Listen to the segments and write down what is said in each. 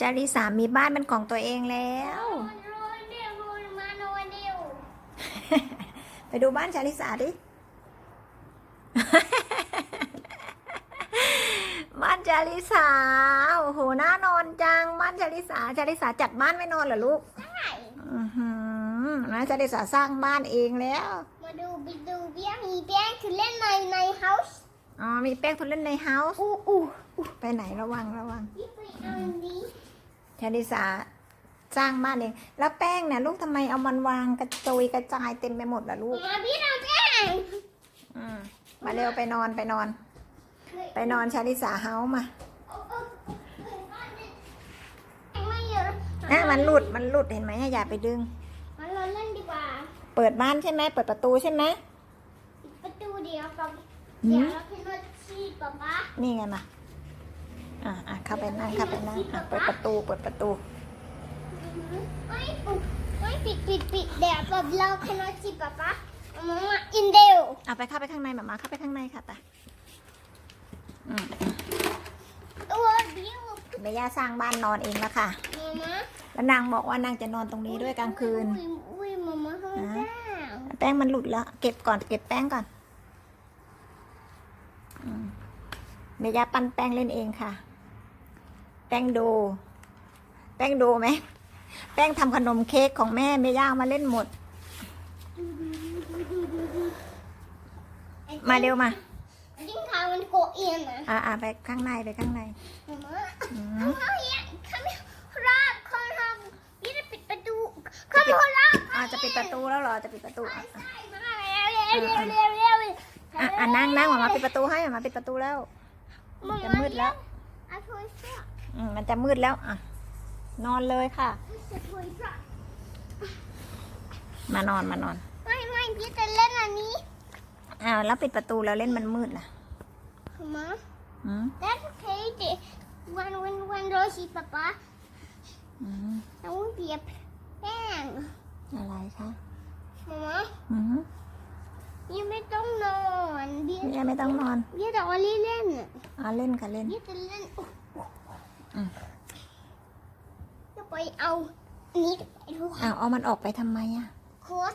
จาริสามีบ้านเป็นของตัวเองแล้วโรยเดียวโรยมาโรยเดียวไปดูบ้านชาลิสาดิ บ้านชาลิสา โอ้โห น่านอนจัง บ้านชาลิสาชาลิสาจัดบ้านไม่นอนเหรอลูก ใช่อือหือนะชาลิสาสร้างบ้านเองแล้ว มาดูไปดูเบี้ยมีเบี้ยคือเล่นในในเฮาส์อ๋อ มีแป้งทุเล่นในเฮาส์อู้อู้ไปไหนระวังระวังยี่ไปเอาอันนี้ ชาลิสาสร้างบ้านเองแล้วแป้งเนี่ยลูกทำไมเอามันวางกระจุยกระจายเต็มไปหมดล่ะลูกมาพี่เราแจ้งอืมมาเร็วไปนอนไปนอน ไปนอนชาลิสาเฮาส์มาไม่เยอะอะมันหลุดมันหลุดเห็นไหมอย่าไปดึง มันเราเล่นดีกว่า เปิดบ้านใช่ไหมเปิดประตูใช่ไหมปิดประตูเดียวกับหืมเดี๋ยวเราขึ้นรถชีป๊าป๊านี่ไงมา อะอะเข้าไปนั่งเข้าไปนั่งอะเปิดประตูเปิดประตูไม่ปุ๊บไม่ปิดปิดปิดเดี๋ยวแบบเราขึ้นรถชีป๊าป๊ามามาอินเดียวเอาไปเข้าไปข้างในหมามาเข้าไปข้างในค่ะตาอืมตัวเดียวแม่ย่าสร้างบ้านนอนเองแล้วค่ะมามาแล้วนางบอกว่านางจะนอนตรงนี้ด้วยกลางคืนอุ้ยอุ้ยมามาข้างล่างแป้งมันหลุดแล้ว เก็บก่อนเก็บแป้งก่อนอืมแม่ย่าปั้นแป้งเล่นเองค่ะ แป้งโด แป้งโดไหม แป้งทำขนมเค้กของแม่แม่ย่าเอามาเล่นหมด มาเร็วมายิ่งทางมันโกะเอียงนะอ่าอ่าไปข้างในไปข้างในมามาอืมเขาเอียงเขาไม่ราบเขาทำยี่จะปิดประตูเขาไม่ราบอ่าจะปิดประตูแล้วเหรอจะปิดประตูอะใช่มาเร็วเร็วเร็วเร็วอะอะนั่งนั่งหมามาปิดประตูให้หมามาปิดประตูแล้วมันจะมืดแล้วอา ถอยเสื้ออืมมันจะมืดแล้วอะ นอนเลยค่ะ จะถอยเสื้อมานอนมานอนไม่ไม่พี่จะเล่นอันนี้อ้าวแล้วปิดประตูแล้วเล่นมันมืดล่ะมา อืม That's okay. The- When when when Rosie Papa อืม I won't be a bang. อะไรคะ Mama, อืม you may don't know. And แม่ you ไม่ต้องนอน you the only len. อ่าเล่นค่ะเล่น You the len. อืม จะไปเอานี่ไปดูอ้าวเอามันออกไปทำไมอะโค้ด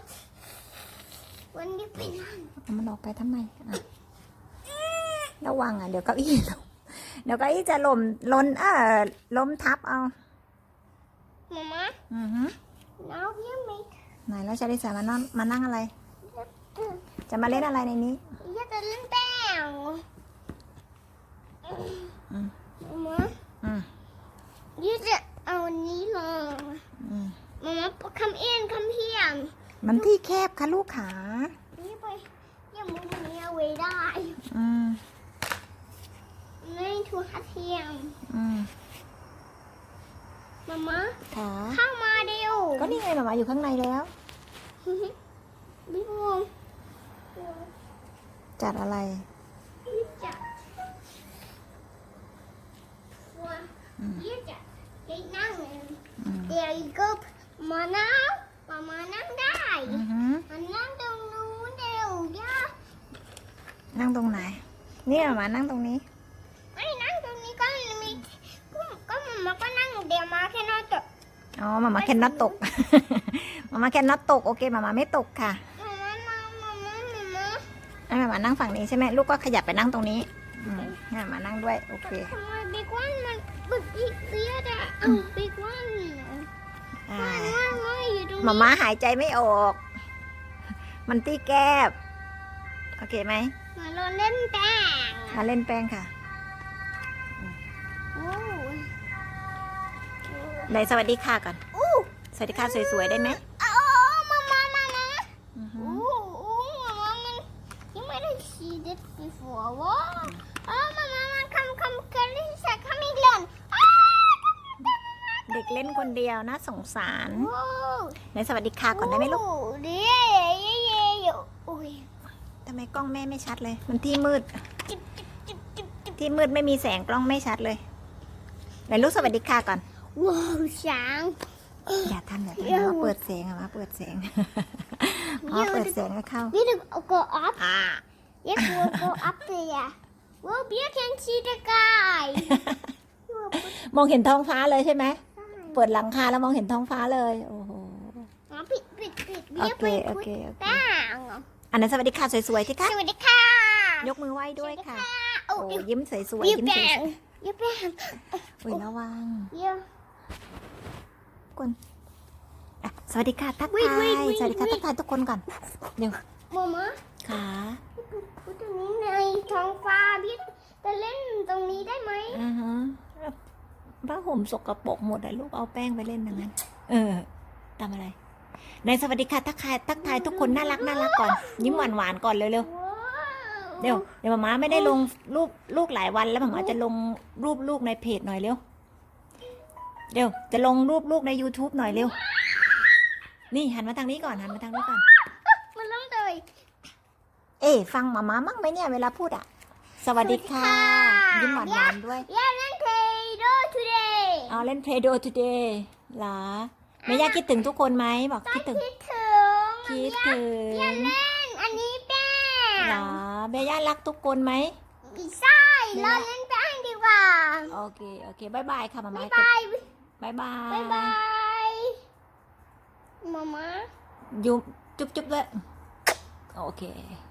วันนี้ไปนั่งเอามันออกไปทำไมอะระวังอะเดี๋ยวเก้าอี้ล้มเดี๋ยวเก้าอี้จะล้มล้นเออล้มทับเอามามาอือฮึ now you make ไหนแล้วชาลิสามานอนมานั่งอะไร จะมาเล่นอะไรในนี้ you the len bang. อืมมาอืม you จะเอานี้ลงอืมมามา come in come here มันที่แคบค่ะลูกขานี่ไปยังมุมนี้เอาไว้ได้อืมไม่ถูกหัดเทียมอืมมามาขาเข้ามาเร็วก็นี่ไงหมามาอยู่ข้างในแล้วบิ๊กวง จัดอะไรยี่จัดว่าอืมยี่จัดให้นั่งอืมเดี๋ยวอีกก็มานั่งมามานั่งได้อือฮึมานั่งตรงนู้นเร็วย่านั่งตรงไหน เนี่ยหมานั่งตรงนี้ไม่นั่งตรงนี้ก็มีก็ก็มามาก็นั่งเดี๋ยวมาแค่นอนจบอ๋อหมามาแค่น็อตตกหมามาแค่น็อตตกโอเคหมามาไม่ตกค่ะ มามามามามามามา ให้หมามานั่งฝั่งนี้ใช่ไหมลูกก็ขยับไปนั่งตรงนี้อืมให้หมามานั่งด้วยโอเค ทำไมบิ๊กวันมันบิ๊กเบียดอะเอาบิ๊กวันอ่าไม่ไม่ไม่อยู่ตรงหมานี้มาหายใจไม่ออก มันตีแกบโอเคไหมมาเราเล่นแป้งมาเล่นแป้งค่ะโอ้ไหนสวัสดีค่ะก่อน อู้ สวัสดีค่ะสวยๆได้ไหม โอ้มามามามา อือฮึ อู้อู้มามามันยังไม่ได้ see this before ว้าวอ๋อมามามา come come come Lisa come in ก่อนอ้าเด็กเล่นคนเดียวนะสงสารว้าวไหนสวัสดีค่ะก่อนได้ไหมลูกโอ้เดี๋ยวเย่เย่เย่โอ้ยทำไมกล้องแม่ไม่ชัดเลย มันที่มืดจิ๊บจิ๊บจิ๊บจิ๊บจิ๊บที่มืดไม่มีแสงกล้องไม่ชัดเลยไหนลูกสวัสดีค่ะก่อนว้าวช้างอย่าทำแบบนี้เดี๋ยวมาเปิดเสียงอะมาเปิดเสียงอ๋อเปิดเสียงให้เข้า We to go up. อ่า Yes, we'll go up there. Well, you can see the guy. You will put มองเห็นท้องฟ้าเลยใช่ไหม เปิดหลังคาแล้วมองเห็นท้องฟ้าเลย โอ้โหอ๋อปิดปิดปิดโอเคโอเคโอเคแป้งเหรออันนั้นสวัสดีค่ะสวยๆที่คะสวัสดีค่ะยกมือไหว้ด้วยค่ะ โอ้โอ้ยยิ้มสวยๆยิ้ยิ้มมสแป้วยงยิ้มแป้งๆอุ้ยระวังยิ้มอะสวัสดีค่ะทักวิ่งทาวิ่งยวิ่งสวัสดีค่ะวิ่ทังกทายทุกคนก่อนเดี๋ยว มามาขา พูดตรงนี้ในท้องฟ้าพี่จะเล่นตรงนี้ ได้ไหมอ่าฮะผ้าห่มสกปรกหมดอะลูกเอาแป้งไปเล่นอย่างนั้น เออทำอะไรในสวัสดีค่ะทักทายทักทายทุกคนน่ารักน่ารักก่อน ยิ้มหวานหวานๆก่อนเร็วๆว้าวเดี๋ยวเดี๋ยวมาม่าไม่ได้ลงรูปลูกหลายวันแล้วมาม่าจะลงรูปลูกในเพจหน่อยเร็วเดี๋ยวจะลงรูปลูกใน YouTube หน่อยเร็ว นี่หันมาทางนี้ก่อนหันมาทางนี้ก่อน มันเริ่มเลย เอ๊ะฟังมาม่ามั่งไหมเนี่ยเวลาพูดอะ สวัสดีค่ะ ยิ้มหวานหวานๆด้วย Yeah, let's play do today. เอาเล่น Play Doh today เหรอแม่ย่าคิดถึงทุกคนไหมบอกคิดถึง คิดถึงคิดถึงอย่าเล่นอันนี้แป้เหรงอแม่ย่ารักทุกคนไหมไม่ใช่เราเล่นแป้งดีกว่า โอเค โอเคบายบายค่ะมาม่าบ๊ายบายบายบาบ๊ายบายยมามาอยู่จุ๊บจุ๊บด้วยโอเคบ